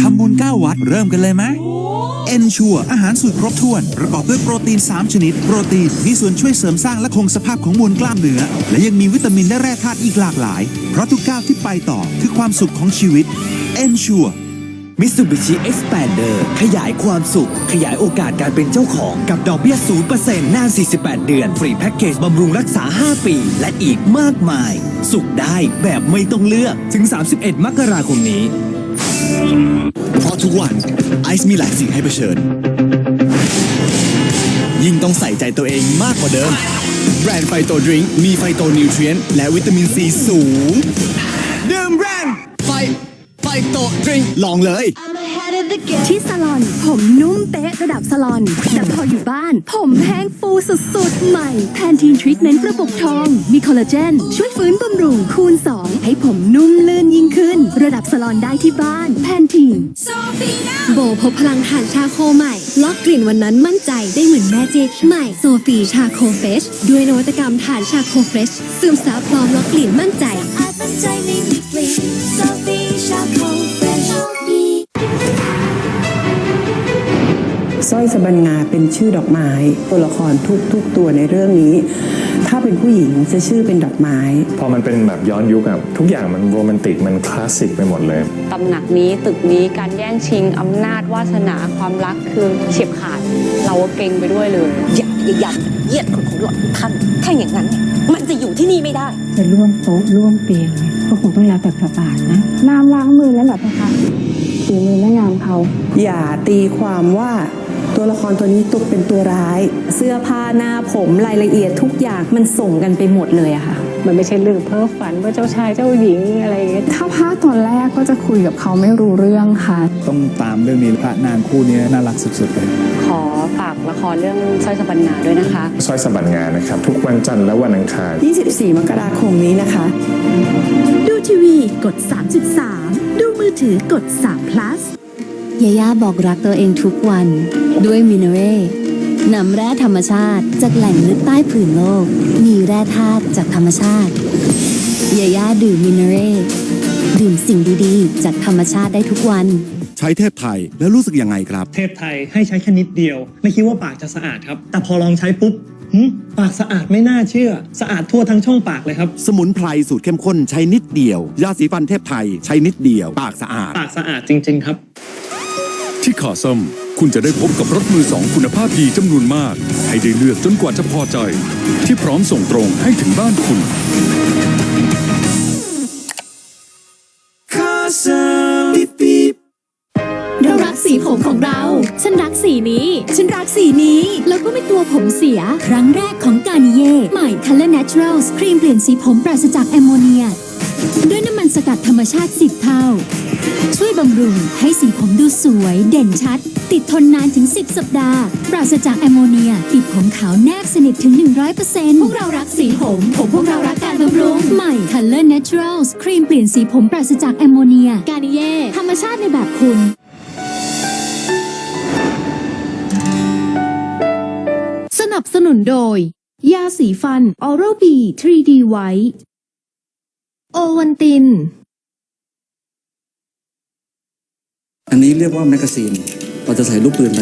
ทำบุญ9วัดเริ่มกันเลยไหมเอนชัวอาหารสูตรครบถ้วน ประกอบด้วยโปรตีน 3 ชนิด โปรตีนมีส่วนช่วยเสริมสร้างและคงสภาพของมวลกล้ามเนื้อ และยังมีวิตามินและแร่ธาตุอีกหลากหลาย เพราะทุกก้าวที่ไปต่อคือความสุขของชีวิตเอนชัวมิตซูบิชิ Expander ขยายความสุข ขยายโอกาสการเป็นเจ้าของกับดอกเบี้ย 0%นาน 48 เดือน ฟรีแพ็กเกจบำรุงรักษา 5 ปี และอีกมากมาย สุขได้แบบไม่ต้องเลือกถึง 31 มกราคมนี้ เพราะทุกวันไอซ์มีหลายสิ่งให้เผชิญ ยิ่งต้องใส่ใจตัวเองมากกว่าเดิม แบรนด์ไฟโตดริงก์มีไฟโตนิวเทรียนและวิตามินซีสูง ดื่มแบรนด์ไฟไฟโตดริงก์ลองเลย I'm ahead of the game. ที่ซาลอน ผมนุ่มเป๊ะระดับซาลอน แต่พออยู่บ้าน ผมแห้งฟูสุดๆ ใหม่แพนทีนทรีทเมนต์กระปุกทอง มีคอลลาเจน ช่วยฟื้นบำรุง คูณ 2 ให้ผมนุ่มลื่นยิ่งขึ้น ระดับซาลอนได้ที่บ้านแพนทีนโบพบพลังฐานชาโคใหม่ ล็อกกลิ่นวันนั้นมั่นใจได้เหมือนแม่เจใหม่โซฟีชาโคเฟชด้วยนวัตกรรมฐานชาโคเฟชซึมซับพร้อมล็อกกลิ่นมั่นใจ I been dating deeply. Sophie สร้อยสบันงาเป็นชื่อดอกไม้ ตัวละครทุกทุกตัวในเรื่องนี้ ถ้าเป็นผู้หญิงจะชื่อเป็นดอกไม้ พอมันเป็นแบบย้อนยุคอะทุกอย่างมันโรแมนติกมันคลาสสิกไปหมดเลยตำหนักนี้ตึกนี้การแย่งชิงอำนาจวาสนาความรักคือเฉียบขาด เราก็เก่งไปด้วยเลยอย่าอย่าอย่าเหยียดคนของหล่อนท่านถ้าอย่างนั้นเนี่ยมันจะอยู่ที่นี่ไม่ได้ จะร่วมโต๊ะร่วมเตียงก็คงต้องแล้วแต่พระบาทนะน้ำล้างมือแล้วเหรอคะฝีมือแม่งามเขาอย่าตีความว่า ตัวละครตัวนี้ตุกเป็นตัวร้าย เสื้อผ้าหน้าผมรายละเอียดทุกอย่างมันส่งกันไปหมดเลยอะค่ะ มันไม่ใช่เรื่องเพ้อฝันว่าเจ้าชายเจ้าหญิงอะไรอย่างเงี้ยถ้าภาคตอนแรกก็จะคุยกับเขาไม่รู้เรื่องค่ะ ต้องตามเรื่องนี้พระนางคู่นี้น่ารักสุดๆเลยขอฝากละครเรื่องสร้อยสบันงาด้วยนะคะสร้อยสะบัดงานนะครับ ทุกวันจันทร์และวันอังคาร 24 มกราคมนี้นะคะ ดูทีวีกด 3.3 ดูมือถือกด3 plus ยาย่าบอกรักตัวเองทุกวัน ด้วยมินเร่นำแร่ธรรมชาติจากแหล่งลึกใต้ผืนโลก มีแร่ธาตุจากธรรมชาติยาย่าดื่มมินเร่ดื่มสิ่งดีๆ จากธรรมชาติได้ทุกวัน ใช้เทพไทยแล้วรู้สึกยังไงครับ เทพไทยให้ใช้แค่นิดเดียว ไม่คิดว่าปากจะสะอาดครับ แต่พอลองใช้ปุ๊บหึปากสะอาดไม่น่าเชื่อ สะอาดทั่วทั้งช่องปากเลยครับ สมุนไพรสูตรเข้มข้นใช้นิดเดียว ยาสีฟันเทพไทยใช้นิดเดียว ปากสะอาด ปากสะอาดจริง ๆ ครับ ที่คาซัม คุณจะได้พบกับรถมือสองคุณภาพดีจำนวนมาก ให้ได้เลือกจนกว่าจะพอใจ ที่พร้อมส่งตรงให้ถึงบ้านคุณ เรารักสีผมของเรา ฉันรักสีนี้ ฉันรักสีนี้ แล้วก็ไม่กลัวผมเสีย ครั้งแรกของกา r นิเย่ใหม่ Color Naturals ครีมเปลี่ยนสีผมปราศจากแอมโมเนีย ด้วยน้ำมันสกัดธรรมชาติ10เท่า ช่วยบำรุงให้สีผมดูสวยเด่นชัด ติดทนนานถึง 10 สัปดาห์ ปราศจากแอมโมเนียปิดผมขาวแนบสนิทถึง 100%พวกเรารักสีผมผมพวกเรารักการบำรุง ใหม่ Color Naturals ครีมเปลี่ยนสีผมปราศจากแอมโมเนีย กา r นิเย่ธรรมชาติในแบบคุณสนับสนุนโดย ยาสีฟัน Oral B 3D White โอวันติน อันนี้ เรียกว่าแมกกาซีนเราจะใส่ลูกปืน